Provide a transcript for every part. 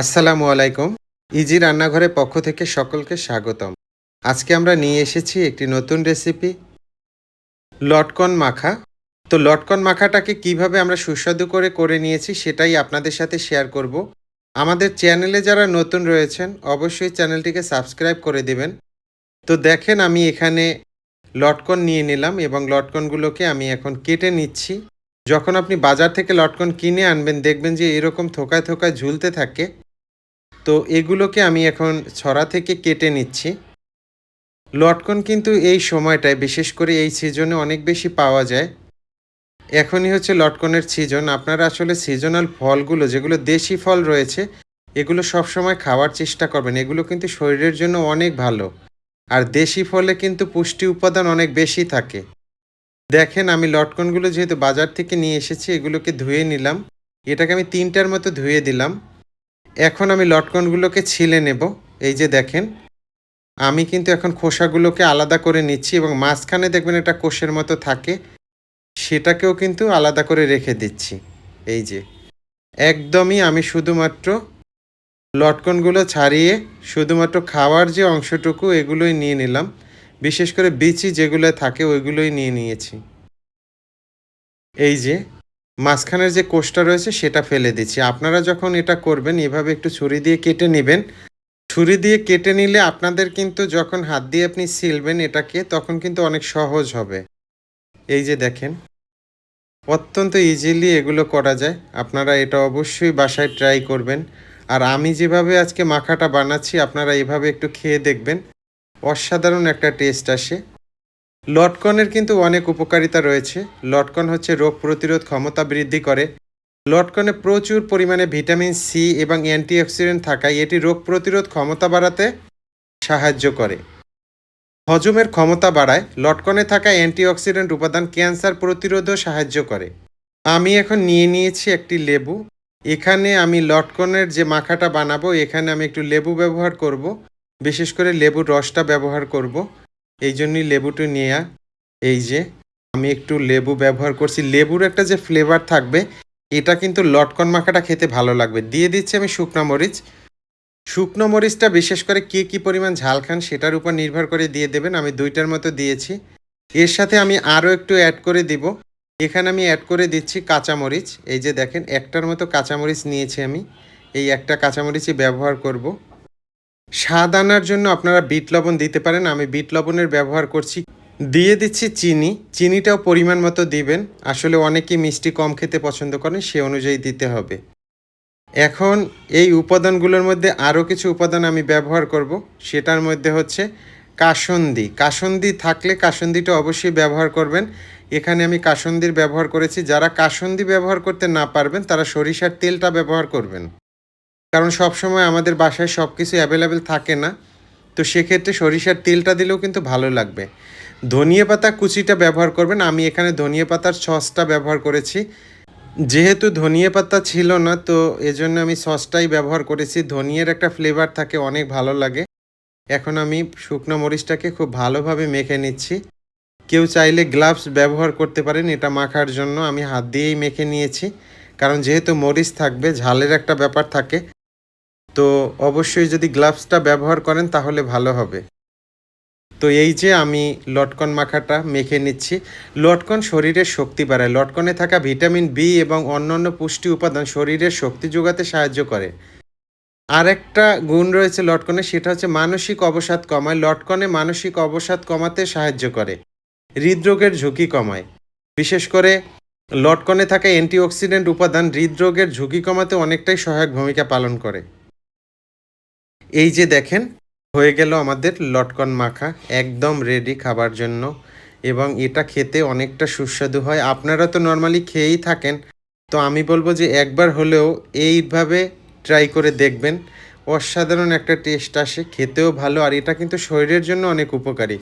আসসালামু আলাইকুম। ইজি রান্নাঘরের পক্ষ থেকে সকলকে স্বাগতম। আজকে আমরা নিয়ে এসেছি একটি নতুন রেসিপি, লটকন মাখা। তো লটকন মাখাটাকে কীভাবে আমরা সুস্বাদু করে করে নিয়েছি সেটাই আপনাদের সাথে শেয়ার করব। আমাদের চ্যানেলে যারা নতুন রয়েছেন, অবশ্যই চ্যানেলটিকে সাবস্ক্রাইব করে দিবেন। তো দেখেন আমি এখানে লটকন নিয়ে নিলাম এবং লটকনগুলোকে আমি এখন কেটে নিচ্ছি। যখন আপনি বাজার থেকে লটকন কিনে আনবেন, দেখবেন যে এরকম থোকায় থোকায় ঝুলতে থাকে। তো এগুলোকে আমি এখন ছড়া থেকে কেটে নিচ্ছি। লটকন কিন্তু এই সময়টায়, বিশেষ করে এই সিজনে অনেক বেশি পাওয়া যায়। এখনই হচ্ছে লটকনের সিজন আপনারা আসলে সিজনাল ফলগুলো, যেগুলো দেশি ফল রয়েছে, এগুলো সবসময় খাওয়ার চেষ্টা করবেন। এগুলো কিন্তু শরীরের জন্য অনেক ভালো। আর দেশি ফলে কিন্তু পুষ্টি উপাদান অনেক বেশি থাকে। দেখেন, আমি লটকনগুলো যেহেতু বাজার থেকে নিয়ে এসেছি, এগুলোকে ধুয়ে নিলাম। এটাকে আমি তিনটার মতো ধুয়ে দিলাম। এখন আমি লটকনগুলোকে ছিলে নেব। এই যে দেখেন, আমি কিন্তু এখন খোসাগুলোকে আলাদা করে নিচ্ছি এবং মাঝখানে দেখবেন এটা কোষের মতো থাকে, সেটাকেও কিন্তু আলাদা করে রেখে দিচ্ছি। এই যে, একদমই আমি শুধুমাত্র লটকনগুলো ছাড়িয়ে শুধুমাত্র খাওয়ার যে অংশটুকু এগুলোই নিয়ে নিলাম। বিশেষ করে বিচি যেগুলো থাকে ওইগুলোই নিয়ে নিয়েছি। এই যে মাঝখানের যে কোষটা রয়েছে সেটা ফেলে দিচ্ছি। আপনারা যখন এটা করবেন, এভাবে একটু ছুরি দিয়ে কেটে নেবেন। ছুরি দিয়ে কেটে নিলে আপনাদের কিন্তু যখন হাত দিয়ে আপনি সিলবেন এটাকে, তখন কিন্তু অনেক সহজ হবে। এই যে দেখেন, অত্যন্ত ইজিলি এগুলো করা যায়। আপনারা এটা অবশ্যই বাসায় ট্রাই করবেন। আর আমি যেভাবে আজকে মাখাটা বানাচ্ছি, আপনারা এভাবে একটু খেয়ে দেখবেন। অসাধারণ একটা টেস্ট আসে। লটকনের কিন্তু অনেক উপকারিতা রয়েছে। লটকন হচ্ছে রোগ প্রতিরোধ ক্ষমতা বৃদ্ধি করে। লটকনে প্রচুর পরিমাণে ভিটামিন সি এবং অ্যান্টিঅক্সিডেন্ট থাকায় এটি রোগ প্রতিরোধ ক্ষমতা বাড়াতে সাহায্য করে। হজমের ক্ষমতা বাড়ায়। লটকনে থাকা অ্যান্টিঅক্সিডেন্ট উপাদান ক্যান্সার প্রতিরোধেও সাহায্য করে। আমি এখন নিয়ে নিয়েছি একটি লেবু। এখানে আমি লটকনের যে মাখাটা বানাবো, এখানে আমি একটু লেবু ব্যবহার করব। বিশেষ করে লেবুর রসটা ব্যবহার করব। এই জন্যই লেবুটি নেয়া এই যে, আমি একটু লেবু ব্যবহার করছি। লেবুর একটা যে ফ্লেভার থাকবে, এটা কিন্তু লটকন মাখাটা খেতে ভালো লাগবে। দিয়ে দিচ্ছি আমি শুকনো মরিচ। শুকনো মরিচটা বিশেষ করে কে কী পরিমাণ ঝাল খান সেটার উপর নির্ভর করে দিয়ে দেবেন। আমি দুইটার মতো দিয়েছি। এর সাথে আমি আরও একটু অ্যাড করে দিব। এখানে আমি অ্যাড করে দিচ্ছি কাঁচামরিচ। এই যে দেখেন, একটার মতো কাঁচামরিচ নিয়েছি আমি। এই একটা কাঁচামরিচই ব্যবহার করব। স্বাদ আনার জন্য আপনারা বিট লবণ দিতে পারেন। আমি বিট লবণের ব্যবহার করছি। দিয়ে দিচ্ছি চিনি। চিনিটাও পরিমাণ মতো দিবেন। আসলে অনেকেই মিষ্টি কম খেতে পছন্দ করেন, সে অনুযায়ী দিতে হবে। এখন এই উপাদানগুলোর মধ্যে আরও কিছু উপাদান আমি ব্যবহার করব। সেটার মধ্যে হচ্ছে কাসন্দি। কাসন্দি থাকলে কাসন্দিটা অবশ্যই ব্যবহার করবেন। এখানে আমি কাসন্দির ব্যবহার করেছি। যারা কাসন্দি ব্যবহার করতে না পারবেন, তারা সরিষার তেলটা ব্যবহার করবেন। কারণ সবসময় আমাদের বাসায় সব কিছু অ্যাভেলেবেল থাকে না। তো সেক্ষেত্রে সরিষার তেলটা দিলেও কিন্তু ভালো লাগবে। ধনিয়া পাতা কুচিটা ব্যবহার করবেন। আমি এখানে ধনিয়া পাতার সসটা ব্যবহার করেছি। যেহেতু ধনিয়া পাতা ছিল না, তো এজন্য আমি সসটাই ব্যবহার করেছি। ধনিয়ার একটা ফ্লেভার থাকে, অনেক ভালো লাগে। এখন আমি শুকনো মরিচটাকে খুব ভালোভাবে মেখে নিচ্ছি। কেউ চাইলে গ্লাভস ব্যবহার করতে পারেন, এটা মাখার জন্য। আমি হাত দিয়েই মেখে নিয়েছি। কারণ যেহেতু মরিচ থাকবে, ঝালের একটা ব্যাপার থাকে তো অবশ্যই যদি গ্লাভসটা ব্যবহার করেন তাহলে ভালো হবে। তো এই যে আমি লটকন মাখাটা মেখে নিচ্ছি। লটকন শরীরের শক্তি বাড়ায়। লটকনে থাকা ভিটামিন বি এবং অন্যান্য পুষ্টি উপাদান শরীরের শক্তি যোগাতে সাহায্য করে। আর একটা গুণ রয়েছে লটকনে, সেটা হচ্ছে মানসিক অবসাদ কমায়। লটকনে মানসিক অবসাদ কমাতে সাহায্য করে। হৃদরোগের ঝুঁকি কমায়। বিশেষ করে লটকনে থাকা অ্যান্টিঅক্সিডেন্ট উপাদান হৃদরোগের ঝুঁকি কমাতে অনেকটাই সহায়ক ভূমিকা পালন করে। এই যে দেখেন, হয়ে গেল আমাদের লটকন মাখা, একদম রেডি খাবার জন্য। এবং এটা খেতে অনেকটা সুস্বাদু হয়। আপনারা তো নর্মালি খেয়েই থাকেন। তো আমি বলব যে একবার হলেও এইভাবে ট্রাই করে দেখবেন। অসাধারণ একটা টেস্ট আসে, খেতেও ভালো। আর এটা কিন্তু শরীরের জন্য অনেক উপকারী।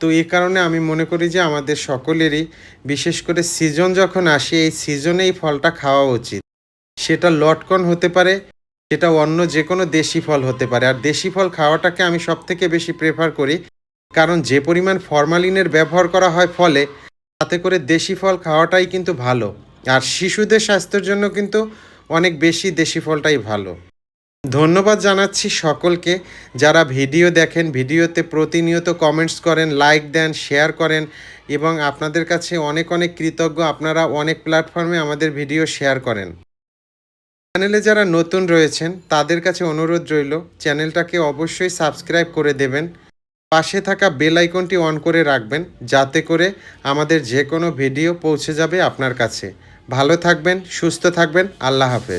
তো এই কারণে আমি মনে করি যে আমাদের সকলেরই, বিশেষ করে সিজন যখন আসে, এই সিজনে এই ফলটা খাওয়া উচিত। সেটা লটকন হতে পারে সেটা অন্য যে কোনো দেশি ফল হতে পারে। আর দেশি ফল খাওয়াটাকে আমি সব থেকে বেশি প্রেফার করি। কারণ যে পরিমাণ ফরমালিনের ব্যবহার করা হয় ফলে, তাতে করে দেশি ফল খাওয়াটাই কিন্তু ভালো। আর শিশুদের স্বাস্থ্যের জন্য কিন্তু অনেক বেশি দেশি ফলটাই ভালো। ধন্যবাদ জানাচ্ছি সকলকে। যারা ভিডিও দেখেন, ভিডিওতে প্রতিনিয়ত কমেন্টস করেন লাইক দেন শেয়ার করেন এবং আপনাদের কাছে অনেক অনেক কৃতজ্ঞ। আপনারা অনেক প্ল্যাটফর্মে আমাদের ভিডিও শেয়ার করেন। চ্যানেলে যারা নতুন রয়েছেন, তাদের কাছে অনুরোধ রইল, চ্যানেলটাকে অবশ্যই সাবস্ক্রাইব করে দেবেন। পাশে থাকা বেল আইকনটি অন করে রাখবেন, যাতে করে আমাদের যে কোনো ভিডিও পৌঁছে যাবে আপনার কাছে। ভালো থাকবেন, সুস্থ থাকবেন, আল্লাহ হাফেজ।